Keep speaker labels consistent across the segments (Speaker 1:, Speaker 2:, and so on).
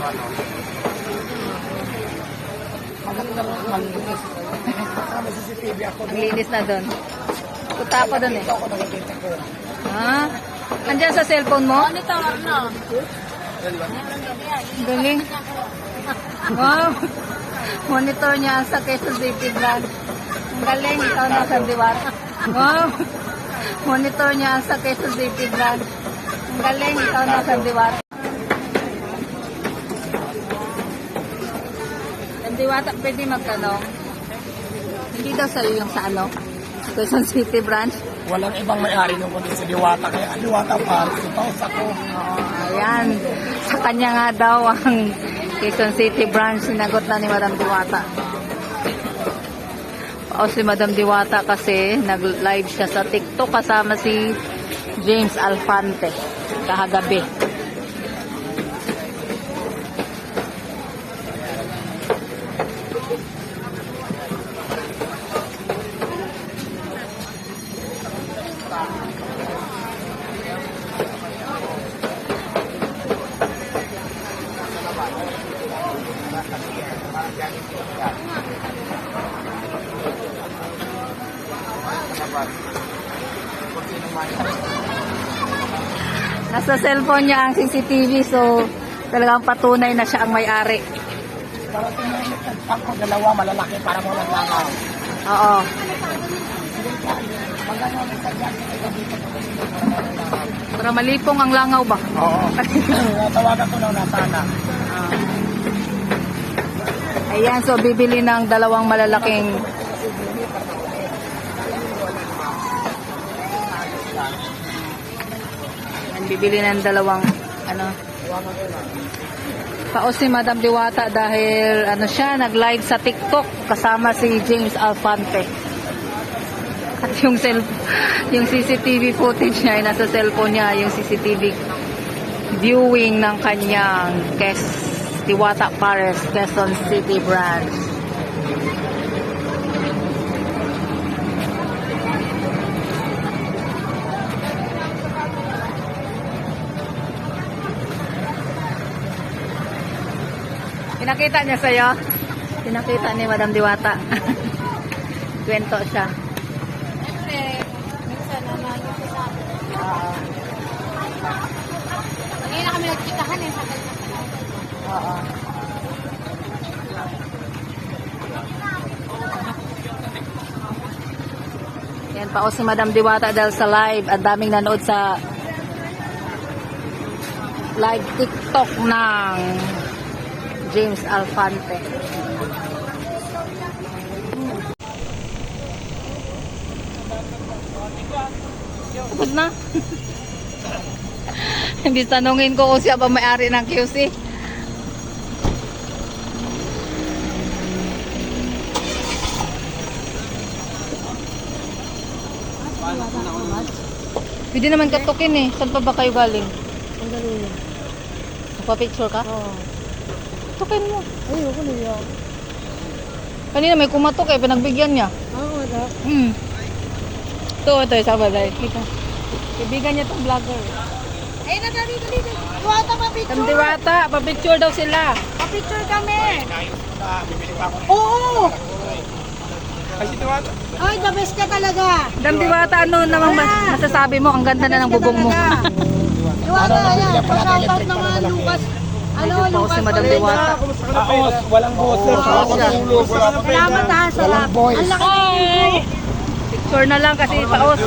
Speaker 1: ano. Maganda malinis. May CCTV ako
Speaker 2: na doon. Punta ako doon eh.
Speaker 1: Dito ako nakikita ko.
Speaker 2: Ha? Andyan sa cellphone mo?
Speaker 3: Monitor, no?
Speaker 2: Galing. Wow. Monitor niya sa Quezon City brand. Ang galing. Ikaw na sa Diwata. Wow. Monitor niya sa Quezon City brand. Ang galing. Ikaw na sa Diwata. Diwata, pwede magtanong. Hindi daw sa'yo yung sa ano? Quezon City branch.
Speaker 1: Walang ibang may-ari nung kundi si Diwata. Kaya ang Diwata. Ito sa ko.
Speaker 2: Oo, ayan. Sa kanya nga daw ang Quezon City branch sinagot na ni Madam Diwata. O si Madam Diwata kasi nag-live siya sa TikTok kasama si James Alfante kahagabi. Nasa cellphone niya ang CCTV so talagang patunay na siya ang may-ari.
Speaker 1: Para tingnan ako dalawa malalaki para mo.
Speaker 2: Oo. Para malipong ang langaw ba?
Speaker 1: Oo. Natawagan ko na nasana.
Speaker 2: Ayan, so bibili ng dalawang malalaking bibili ng dalawang ano Paos si Madam Diwata dahil ano siya, nag-live sa TikTok kasama si James Alfante. At yung cell, yung CCTV footage niya ay nasa cellphone niya, yung CCTV viewing ng kanyang Kes Diwata Pares Quezon City branch. Pinakita niya sa'yo? Pinakita ni Madam Diwata. Kwento siya.
Speaker 3: Siyempre, minsan na nandito sa akin. Kanina kami nagkikahan eh.
Speaker 2: Oo. Yan pa o si Madam Diwata dahil sa live. Ang daming nanood sa live TikTok ng James Alfante. Tapos na. Imbis tanungin ko kung siya ba may-ari ng QC. Pwede naman katukin eh. Saan pa ba kayo galing?
Speaker 3: Ang galing.
Speaker 2: Magpa-picture ka?
Speaker 3: Oo.
Speaker 2: Tukin mo.
Speaker 3: Ay, ako niya.
Speaker 2: Kanina may kumatok eh. Pinagbigyan niya.
Speaker 3: Oo, wala.
Speaker 2: Hmm. Ito, ito. Isa ba dahil? Kita. Kaibigan niya itong vlogger.
Speaker 3: Ay, nadali, dali, dali. Tuwata pa picture.
Speaker 2: Kandiwata, pa-picture daw sila.
Speaker 3: Pa-picture kami. Oo. Ay, the best ka talaga.
Speaker 2: Damdiwata, ano namang mas- masasabi mo? Ang ganda na ng bubong mo.
Speaker 3: Diwata, ayan. Pa-shoutout naman, Lucas. Ano,
Speaker 2: Ako
Speaker 3: Lucas.
Speaker 2: si Madam. Diwata.
Speaker 1: Aos, walang boses.
Speaker 3: Salamat ha, salamat.
Speaker 1: boys.
Speaker 3: Ang laki ng.
Speaker 2: Picture na lang kasi paos.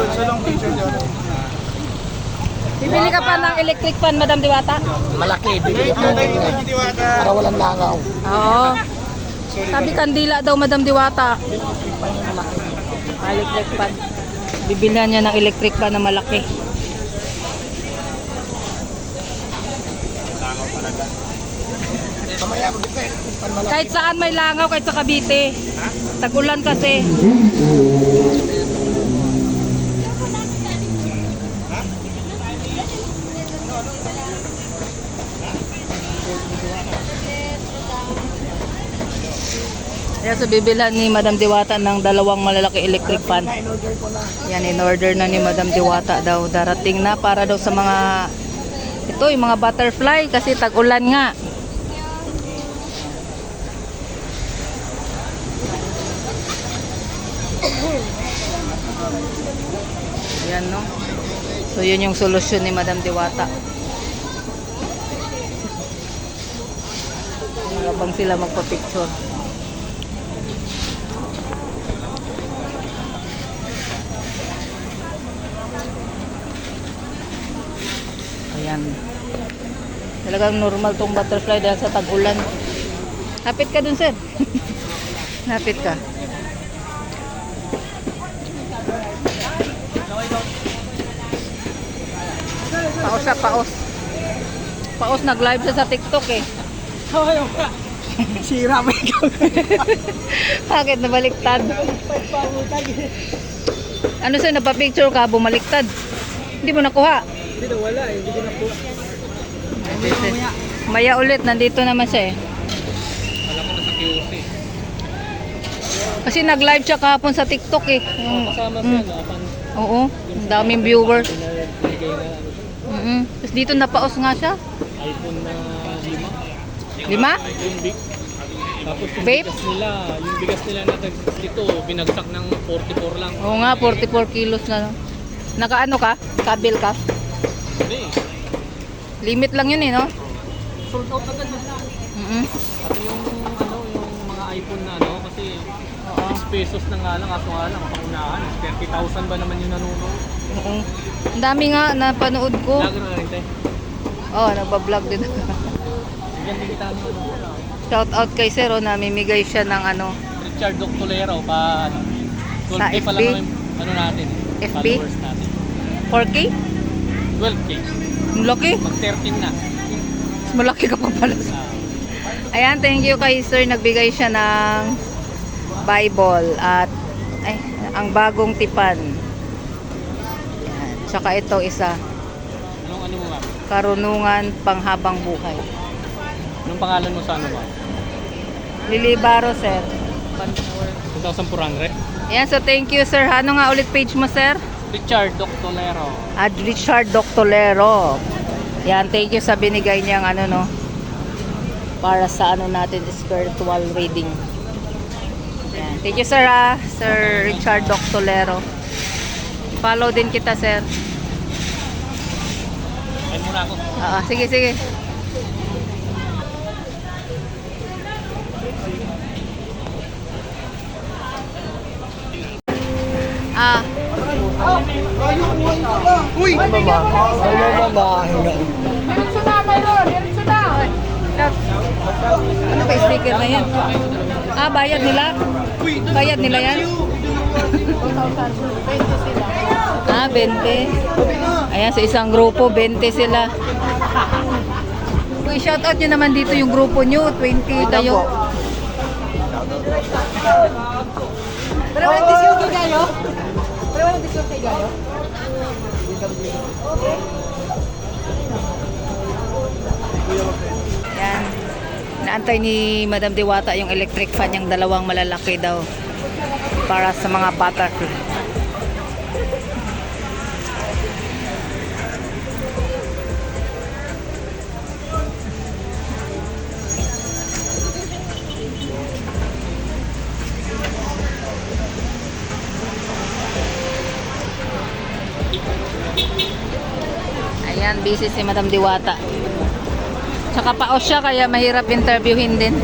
Speaker 2: Bibili ka pa ng electric fan, Madam Diwata?
Speaker 1: Malaki. Bibili ako. Para walang langaw.
Speaker 2: Oo. Sabi kandila daw, Madam Diwata. Electric fan. Bibilihan niya ng electric fan na malaki.
Speaker 1: Mamaya mo dito. Pan
Speaker 2: Kahit saan may langaw, kahit sa Cavite. Tag-ulan kasi. Kaya so bibilhan ni Madam Diwata ng dalawang malalaki electric fan.
Speaker 1: Ko.
Speaker 2: Yan, in order na ni Madam Diwata daw. Darating na para daw sa mga, ito yung mga butterfly kasi tag-ulan nga. Yan no. So yun yung solusyon ni Madam Diwata. Habang sila magpa-picture. Ayan. Talagang normal tong butterfly dahil sa tag-ulan. Lapit ka dun, sir. Lapit ka. Paos siya, paos. Paos, nag-live siya sa TikTok eh.
Speaker 1: Sira ba ikaw?
Speaker 2: Bakit nabaliktad? Ano sir, napapicture ka, bumaliktad. Hindi mo nakuha.
Speaker 1: Hindi na wala eh. Hindi ko nakuha.
Speaker 2: Maya ulit, nandito naman siya eh.
Speaker 1: Alam ko na sa QC.
Speaker 2: Kasi nag-live siya kahapon sa TikTok eh. Yung-
Speaker 1: Kasama
Speaker 2: Mm.
Speaker 1: siya na. Pan,
Speaker 2: Oo, ang daming
Speaker 1: siya.
Speaker 2: Mm Tapos dito napaos nga siya.
Speaker 1: iPhone na lima.
Speaker 2: Lima?
Speaker 1: Yung big. Tapos yung
Speaker 2: Vape?
Speaker 1: bigas nila, yung bigas nila na dito, binagsak ng 44 lang.
Speaker 2: Oo nga, 44 kilos na. no. Nakaano ka? Kabil ka?
Speaker 1: Hindi.
Speaker 2: Limit lang yun eh, no?
Speaker 1: Sold out agad na.
Speaker 2: Mm
Speaker 1: Pati yung ano, yung mga iPhone na ano, kasi
Speaker 2: Oo.
Speaker 1: 6 pesos na nga lang, kaso nga lang, pangunahan. 30,000 ba naman yung nanonood?
Speaker 2: Oo. Ang dami nga napanood ko.
Speaker 1: Lagi na rin tayo.
Speaker 2: Oo, oh, nagbablog din.
Speaker 1: Bigyan din kita ano.
Speaker 2: Shout out kay Sir, oh, namimigay siya ng ano,
Speaker 1: Richard Doctolero pa ano. 12K
Speaker 2: Sa
Speaker 1: pa lang
Speaker 2: FB?
Speaker 1: ano natin.
Speaker 2: FB?
Speaker 1: Followers natin.
Speaker 2: 4K?
Speaker 1: 12K.
Speaker 2: Ang laki.
Speaker 1: Mag 13 na.
Speaker 2: Mas malaki ka pa pala.
Speaker 1: Ah,
Speaker 2: Ayan, thank you kay Sir. Nagbigay siya ng Bible at ay, ang bagong tipan. Ayan. Tsaka ito isa,
Speaker 1: anong ano mo ma'am?
Speaker 2: karunungan panghabang buhay.
Speaker 1: Anong pangalan mo sa ano ma'am?
Speaker 2: Lilibaro, Sir.
Speaker 1: 2,400?
Speaker 2: Ayan, so thank you, Sir. Ano nga ulit page mo, Sir?
Speaker 1: Richard Doctolero.
Speaker 2: At Richard Doctolero. Yan, thank you sa binigay niyang ano no para sa ano natin spiritual reading. Yan. Thank you sir ah, Sir Richard Doctolero. Follow din kita sir.
Speaker 1: Ayun muna ako.
Speaker 2: Ah, ah, sige sige. Ah,
Speaker 1: Uy! Mama! Mama, mama!
Speaker 2: ano ba sticker na yan? Ah, bayad nila? Bayad nila yan? Ah, 20. Ayan, sa isang grupo, 20 sila. Uy, shoutout nyo naman dito yung grupo nyo. 20 kayo.
Speaker 3: Pero walang discount
Speaker 2: Naantay ni Madam Diwata yung electric fan yung dalawang malalaki daw para sa mga butterfly. Ayan, busy si Madam Diwata. Tsaka paos siya kaya mahirap interviewin din.